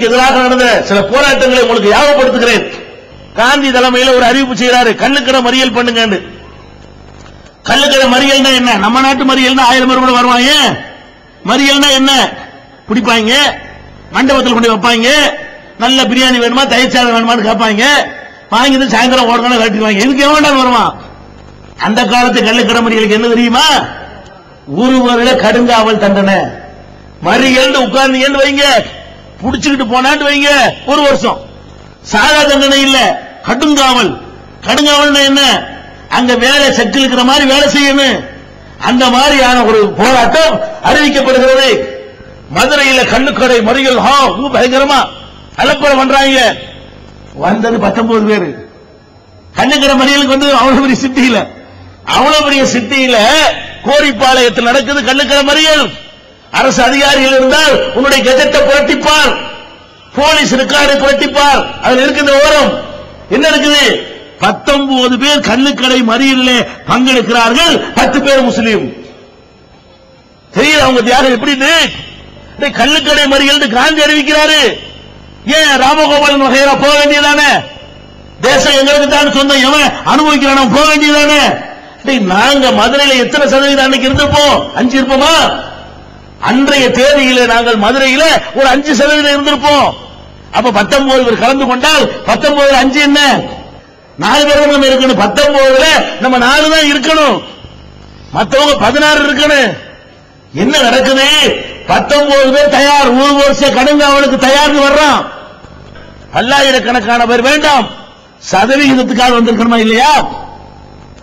எதிராக நடந்த சில போராட்டங்களை உங்களுக்கு ஞாபகப்படுத்துகிறேன். காந்தி தலைமையில ஒரு அறிவிப்பு செய்யறாரு கல்லுக்கடை மறியல் பண்ணுங்க கல்லுக்கிட மறியல்னா என்ன? நம்ம நாட்டு மறியல்னா ஆயிரம் பேர் கூட வருவாங்க. மறியல்னா என்ன? பிடிப்பாங்க. மண்டபத்தில் கொண்டு வைப்பாங்க. நல்ல பிரியாணி வேணுமா தயிர்ச்சாதம் வேணுமான்னு கேட்பாங்க. வாங்கிட்டு சாயந்தரம் ஓடணும் கட்டிடுவாங்க எதுக்கு எவன்டாலும் வருவான்? அந்த காலத்து கல்லுக்கிட மறியலுக்கு என்ன தெரியுமா? ஒரு வருட கடுங்காவல் தண்டனை. மறியல்னு உட்கார்ந்தீங்கன்னு வைங்க. புடிச்சுக்கிட்டு போனான்னு வைங்க ஒரு வருஷம். சாதா தண்டனை இல்ல கடுங்காவல். கடுங்காவல்னா என்ன? அங்க வேலை செக்கு இருக்கிற மாதிரி வேலை செய்யணும். அந்த மாதிரியான ஒரு போராட்டம் அறிவிக்கப்படுகிறது. மதுரையில கண்ணுக்கடை மறியல் ஹா பயங்கரமா. அலப்பறம் பண்றாங்க. வந்தது 19 பேரு. கண்ணுக்கடை மறியலுக்கு வந்து அவ்வளவு பெரிய சிட்டியில அவ்வளவு பெரிய சிட்டியில கோரிப்பாளையத்தில் நடக்குது கண்ணுக்கடை மறியல். அரசு அதிகாரிகள் இருந்தால் உன்னுடைய கெஜெட்டை புரட்டிப்பார். Police record புரட்டிப்பார். அதுல இருக்கின்ற ஓரம் என்ன இருக்குது? பத்தொன்பது பேர் கல்லுக்கடை மறியலில் பங்கெடுக்கிறார்கள். பத்து பேர் முஸ்லீம். தெரியுது அவங்க தியாகம் எப்படின்னு? டேய், கல்லுக்கடை மறியல் காந்தி அறிவிக்கிறாரு. ஏன் ராமகோபாலன் வகையில போக வேண்டியதானே? தேசம் எங்களுக்கு தான் சொந்தம். எவன் அனுபவிக்கிறான் போக வேண்டியதானே? டேய், நாங்க மதுரையில எத்தனை சதவீதம் அன்னைக்கு இருந்திருப்போம்? அஞ்சு இருப்போமா? அன்றைய தேதியில நாங்கள் மதுரையில ஒரு அஞ்சு சதவீதம் இருந்திருப்போம். அப்ப பத்தொன்பது பேர் கலந்து கொண்டால் பத்தொன்பதுல அஞ்சு என்ன? நாலு பேர் நம்ம இருக்கணும். பத்தொன்பதுல நம்ம நாலு தான் இருக்கணும். மத்தவங்க பதினாறு இருக்கணும். என்ன நடக்குது? பத்தொன்பது பேர் தயார். ஒரு வருஷம் கடுங்காவலுக்கு தயார்னு வர்றான். பல்லாயிரக்கணக்கான பேர் வேண்டாம். சதவிகிதத்துக்காக வந்திருக்கணுமா இல்லையா?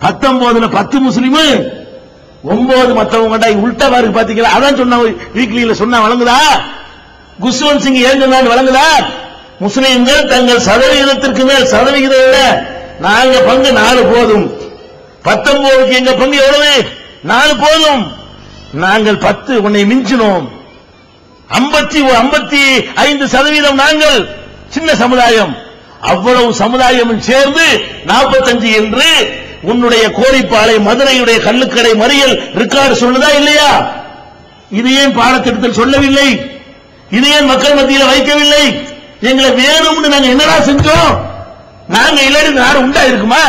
பத்தொன்பதுல பத்து முஸ்லீமு ஒன்பது மற்றவங்க உள்டா பாருக்கு பாத்தீங்களா? அதான் சொன்ன வீக்லியில சொன்னா வழங்குதா? குஸ்வந்த் சிங் ஏன் சொன்னான்னு வழங்குதா? முஸ்லீம்கள் தங்கள் சதவிகிதத்திற்கு மேல் சதவிகிதம் இல்ல. நாங்க பங்கு நாலு போதும். பத்தொன்பதுக்கு எங்க பங்கு எவ்வளவு? நாலு போதும். நாங்கள் பத்து உன்னை மிஞ்சினோம். ஐம்பத்தி ஐம்பத்தி ஐந்து சதவீதம் நாங்கள். சின்ன சமுதாயம். அவ்வளவு சமுதாயமும் சேர்ந்து 45 என்று உன்னுடைய கோரிப்பாளை மதுரையுடைய கல்லுக்கடை மறியல் ரிக்கார்டு சொல்லுதா இல்லையா? இது ஏன் பாடத்திட்டத்தில் சொல்லவில்லை? இது ஏன் மக்கள் மத்தியில் வைக்கவில்லை? எங்களை வேணும்னு நாங்க என்னடா செஞ்சோம்? நாங்க இல்லாடி யாரும் உண்டா இருக்குமா?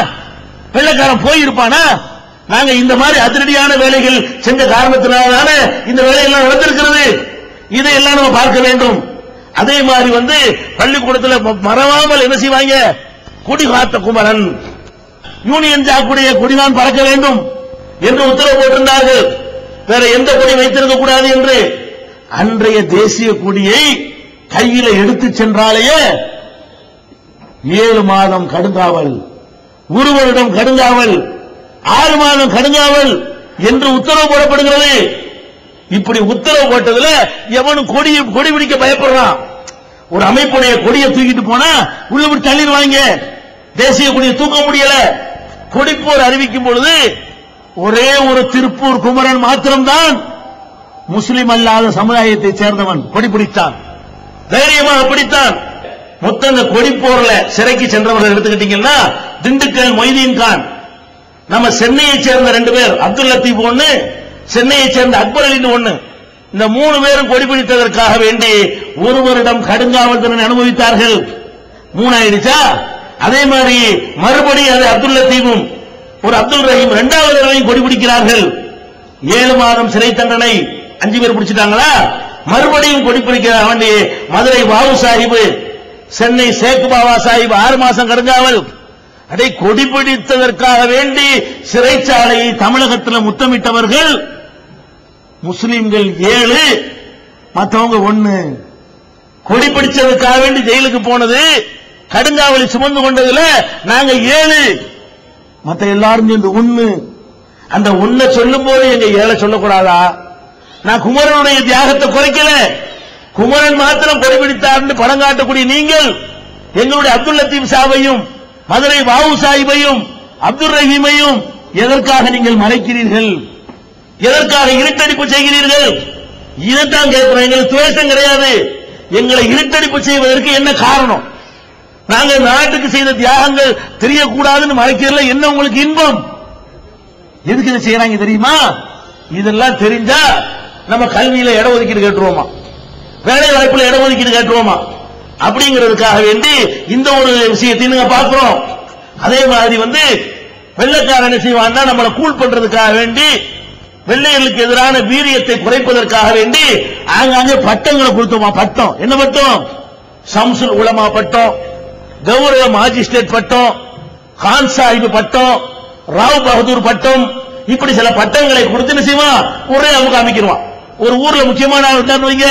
வெள்ளக்காரன் போயிருப்பானா? நாங்க இந்த மாதிரி அதிரடியான வேலைகள் செஞ்ச காரணத்தினால இந்த வேலையெல்லாம் நடந்திருக்கிறது? இதையெல்லாம் நம்ம பார்க்க வேண்டும். அதே மாதிரி வந்து பள்ளிக்கூடத்தில் ம- மறவாமல் என்ன செய்வாங்க? குடிகாத்த குமரன். யூனியன் ஜாக்குடைய கொடிதான் பறக்க வேண்டும் என்று உத்தரவு போட்டிருந்தார்கள். வேற எந்த கொடி வைத்திருக்க கூடாது என்று அன்றைய தேசிய கொடியை கையில எடுத்து சென்றாலேயே ஏழு மாதம் கடுங்காவல் ஒரு வருடம் கடுங்காவல் ஆறு மாதம் கடுங்காவல் என்று உத்தரவு போடப்படுகிறது. இப்படி உத்தரவு போட்டதுல எவனும் கொடி கொடி பிடிக்க பயப்படுறான்? ஒரு அமைப்புடைய கொடியை தூக்கிட்டு போனா உள்ள தள்ளிடுவாங்க. தேசிய கொடியை தூக்க முடியல. கொடிப்போர் அறிவிக்கும் பொழுது ஒரே ஒரு திருப்பூர் குமரன் மாத்திரம்தான் முஸ்லிம் அல்லாத சமுதாயத்தை சேர்ந்தவன் கொடி பிடித்தான் தைரியமாக பிடித்தான். மொத்தம் இந்த கொடிப்போர்ல சிறைக்கு சென்றவர்கள் எடுத்துக்கிட்டீங்கன்னா திண்டுக்கல் மொய்தீன் கான். நம்ம சென்னையை சேர்ந்த ரெண்டு பேர் அப்துல் லத்தீப் ஒண்ணு சென்னையை சேர்ந்த அக்பர் அலின் ஒண்ணு. இந்த மூணு பேரும் கொடி பிடித்ததற்காக வேண்டி ஒருவரிடம் கடுங்காவல் அனுபவித்தார்கள். மூணாயிடுச்சா? அதே மாதிரி மறுபடியும் அது அப்துல் லத்தீபும் ஒரு அப்துல் ரஹீம் இரண்டாவது தடவையும் கொடி பிடிக்கிறார்கள். ஏழு மாதம் சிறை தண்டனை அஞ்சு பேர் பிடிச்சிட்டாங்களா? மறுபடியும் கொடி பிடிக்கிற வேண்டி மதுரை பாபு சாஹிபு சென்னை சேக்கு பாபா சாஹிப் ஆறு மாசம் கடுங்காவல். அதை கொடி பிடித்ததற்காக வேண்டி சிறைச்சாலையை தமிழகத்தில் முத்தமிட்டவர்கள் முஸ்லிம்கள் ஏழு மத்தவங்க ஒண்ணு கொடி பிடிச்சதுக்காக வேண்டி ஜெயிலுக்கு போனது கடுங்காவலி சுமந்து கொண்டதுல நாங்க ஏழு. மத்த எல்லாரும் சேர்ந்து ஒண்ணு. அந்த ஒன்ன சொல்லும் போது எங்க ஏழை சொல்லக்கூடாதா? நான் குமரனுடைய தியாகத்தை குறைக்கல. குமரன் மாத்திரம் கொடிபிடித்தார்னு படம் காட்டக்கூடிய நீங்கள் எங்களுடைய அப்துல் லத்தீப் சாவையும் மதுரை வாவு சாஹிபையும் அப்துல் ரஹீமையும் எதற்காக நீங்கள் மறைக்கிறீர்கள்? எதற்காக இருட்டடிப்பு செய்கிறீர்கள்? இதைத்தான் கேட்கிறோம். எங்களுக்கு துவேஷம் கிடையாது. எங்களை இருட்டடிப்பு செய்வதற்கு என்ன காரணம்? நாங்க நாட்டுக்கு செய்த தியாகங்கள் தெரியக்கூடாதுன்னு மறைக்கிறதுல என்ன உங்களுக்கு இன்பம்? எதுக்கு இதை செய்யறாங்க தெரியுமா? இதெல்லாம் தெரிஞ்சா நம்ம கல்வியில இட ஒதுக்கீடு கேட்டுருவோமா? வேலை வாய்ப்புல இட ஒதுக்கீடு கேட்டுருவோமா? அப்படிங்கிறதுக்காக வேண்டி இந்த ஒரு விஷயத்தை நீங்க பார்க்கிறோம். அதே மாதிரி வந்து வெள்ளக்காரன் என்ன செய்வான்னா நம்மளை கூல் பண்றதுக்காக வேண்டி வெள்ளையர்களுக்கு எதிரான வீரியத்தை குறைப்பதற்காக வேண்டி ஆங்காங்கே பட்டங்களை கொடுத்தோமா பட்டம். என்ன பட்டம்? சம்சுல் உலமா பட்டம். கௌரவ மாஜிஸ்ட்ரேட் பட்டம் கான் சாஹிப் பட்டம் ராவ் பகதூர் பட்டம் இப்படி சில பட்டங்களை கொடுத்து நிச்சயமா ஒரே அவங்க அமைக்கிடுவான் ஒரு ஊர்ல முக்கியமான ஆள் இருந்தான்னு வைங்க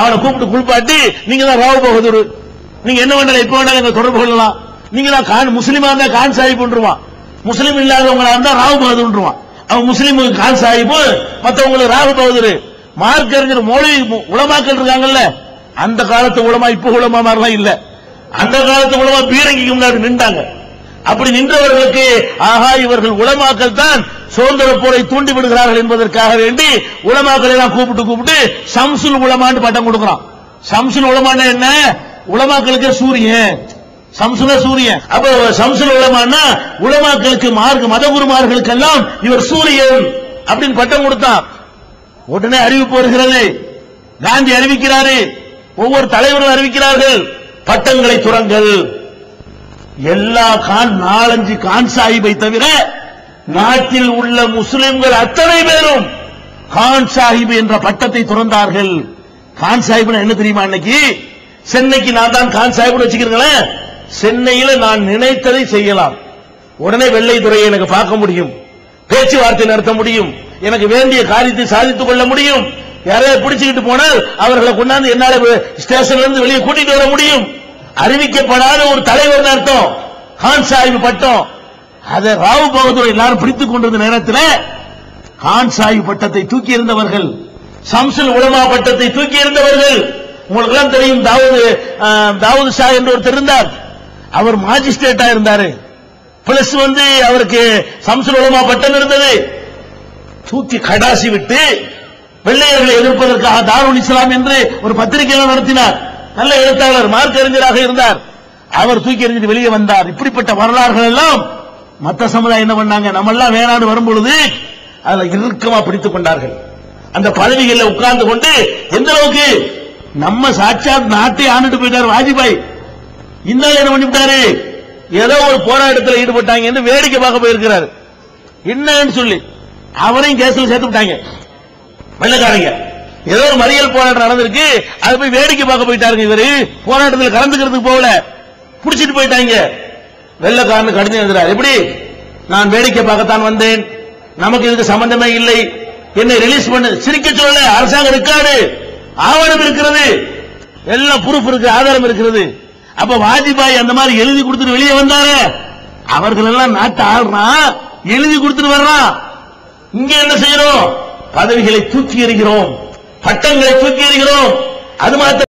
அவனை கூப்பிட்டு குளிப்பாட்டி நீங்க தான் ராவ் பகதூர். நீங்க என்ன பண்ணல இப்ப வேணாலும் தொடர்பு கொள்ளலாம். நீங்க தான் கான் முஸ்லீமா இருந்தா கான் சாஹிப் முஸ்லீம் இல்லாதவங்களா இருந்தா ராவ் பகதூர்ன்றான் அவன் முஸ்லீமுக்கு கான் சாஹிப் மத்தவங்களுக்கு ராவ் பகதூர். மார்க் அறிஞர் மொழி உலமாக்கள் இருக்காங்கல்ல அந்த காலத்து உலமா இப்ப உலமா மாதிரிலாம் இல்லை. அந்த காலத்து உலமா பீரங்கிக்கு முன்னாடி நின்றாங்க. அப்படி நின்றவர்களுக்கு ஆஹா இவர்கள் உலமாக்கள் தான் சுதந்திர போரை தூண்டி விடுகிறார்கள் என்பதற்காக வேண்டி உலமாக்களை எல்லாம் கூப்பிட்டு கூப்பிட்டு சம்சுல் உலமான்னு பட்டம் கொடுக்கிறான். சம்சுல் உலமான என்ன? உலமாக்களுக்கு சூரியன். சம்சுல சூரியன். அப்ப சம்சுல் உலமான்னா உலமாக்களுக்கு மார்க் மதகுருமார்களுக்கெல்லாம் இவர் சூரியன் அப்படின்னு பட்டம் கொடுத்தான். உடனே அறிவிப்பு வருகிறது. காந்தி அறிவிக்கிறாரு. ஒவ்வொரு தலைவரும் அறிவிக்கிறார்கள். பட்டங்களை துறங்கள். எல்லா கான் நாலஞ்சு கான் சாஹிபை தவிர நாட்டில் உள்ள முஸ்லிம்கள் அத்தனை பேரும் கான் சாஹிப் என்ற பட்டத்தை துறந்தார்கள். கான் சாஹிப் என்ன தெரியுமா இன்னைக்கு சென்னைக்கு நான் தான் கான் சாஹிப் வச்சுக்கிறீங்களேன் சென்னையில நான் நினைத்ததை செய்யலாம். உடனே வெள்ளை துறையை எனக்கு பார்க்க முடியும். பேச்சுவார்த்தை நடத்த முடியும். எனக்கு வேண்டிய காரியத்தை சாதித்துக் கொள்ள முடியும். யாரையாவது பிடிச்சுக்கிட்டு போனால் அவர்களை கொண்டாந்து என்னால ஸ்டேஷன்ல இருந்து வெளியே கூட்டிட்டு வர முடியும். அறிவிக்கப்படாத ஒரு தலைவர் அர்த்தம்? கான் சாஹிப் பட்டம். அதை ராவ் பகதூர் எல்லாரும் பிடித்துக் கொண்டிருந்த நேரத்தில் கான் சாஹிப் பட்டத்தை தூக்கி இருந்தவர்கள் சம்சுல் உலமா பட்டத்தை தூக்கி இருந்தவர்கள் உங்களுக்கு எல்லாம் தெரியும் தாவூது தாவூது ஷா என்று ஒருத்தர் இருந்தார். அவர் மாஜிஸ்ட்ரேட்டா இருந்தாரு. பிளஸ் வந்து அவருக்கு சம்சுல் உலமா பட்டம் இருந்தது. தூக்கி கடாசி விட்டு வெள்ளையர்களை எதிர்ப்பதற்காக தாருல் இஸ்லாம் என்று ஒரு பத்திரிகை நடத்தினார். நல்ல எழுத்தாளர் மார்க் அறிஞராக இருந்தார். அவர் தூக்கி எறிஞ்சிட்டு வெளியே வந்தார். இப்படிப்பட்ட வரலாறுகள் எல்லாம் மத்த சமுதாயம் என்ன பண்ணாங்க? நம்ம எல்லாம் வேணான்னு வரும் பொழுது அதுல இறுக்கமா பிடித்துக் கொண்டார்கள். அந்த பதவிகளில் உட்கார்ந்து கொண்டு எந்த அளவுக்கு நம்ம சாட்சா நாட்டை ஆண்டுட்டு போயிட்டார் வாஜ்பாய். இந்த என்ன பண்ணிவிட்டாரு? ஏதோ ஒரு போராட்டத்தில் ஈடுபட்டாங்கன்னு வேடிக்கை பார்க்க போயிருக்கிறார். என்னன்னு சொல்லி அவரையும் கேஸ்ல சேர்த்து விட்டாங்க. வெள்ளக்காரங்க. ஏதோ ஒரு மறியல் போராட்டம் நடந்திருக்கு. அது போய் வேடிக்கை பார்க்க போயிட்டாருங்க இவரு. போராட்டத்தில் கலந்துக்கிறதுக்கு போகல. புடிச்சிட்டு போயிட்டாங்க. வெள்ளக்காரனு கடிதம் எழுதுறாரு. எப்படி? நான் வேடிக்கை பார்க்கத்தான் வந்தேன். நமக்கு இதுக்கு சம்பந்தமே இல்லை. என்னை ரிலீஸ் பண்ணு. சிரிக்க சொல்ல அரசாங்கம் இருக்காது ஆவணம் இருக்கிறது. எல்லாம் ப்ரூஃப் இருக்கு. ஆதாரம் இருக்கிறது. அப்ப வாஜ்பாய் அந்த மாதிரி எழுதி கொடுத்துட்டு வெளியே வந்தாரு. அவர்கள் எல்லாம் நாட்டு ஆள்றான் எழுதி கொடுத்துட்டு வர்றான் இங்க என்ன செய்யறோம்? பதவிகளை தூக்கி எறிகிறோம். பட்டங்களை தூக்கி எறிகிறோம். அது மாத்திரம்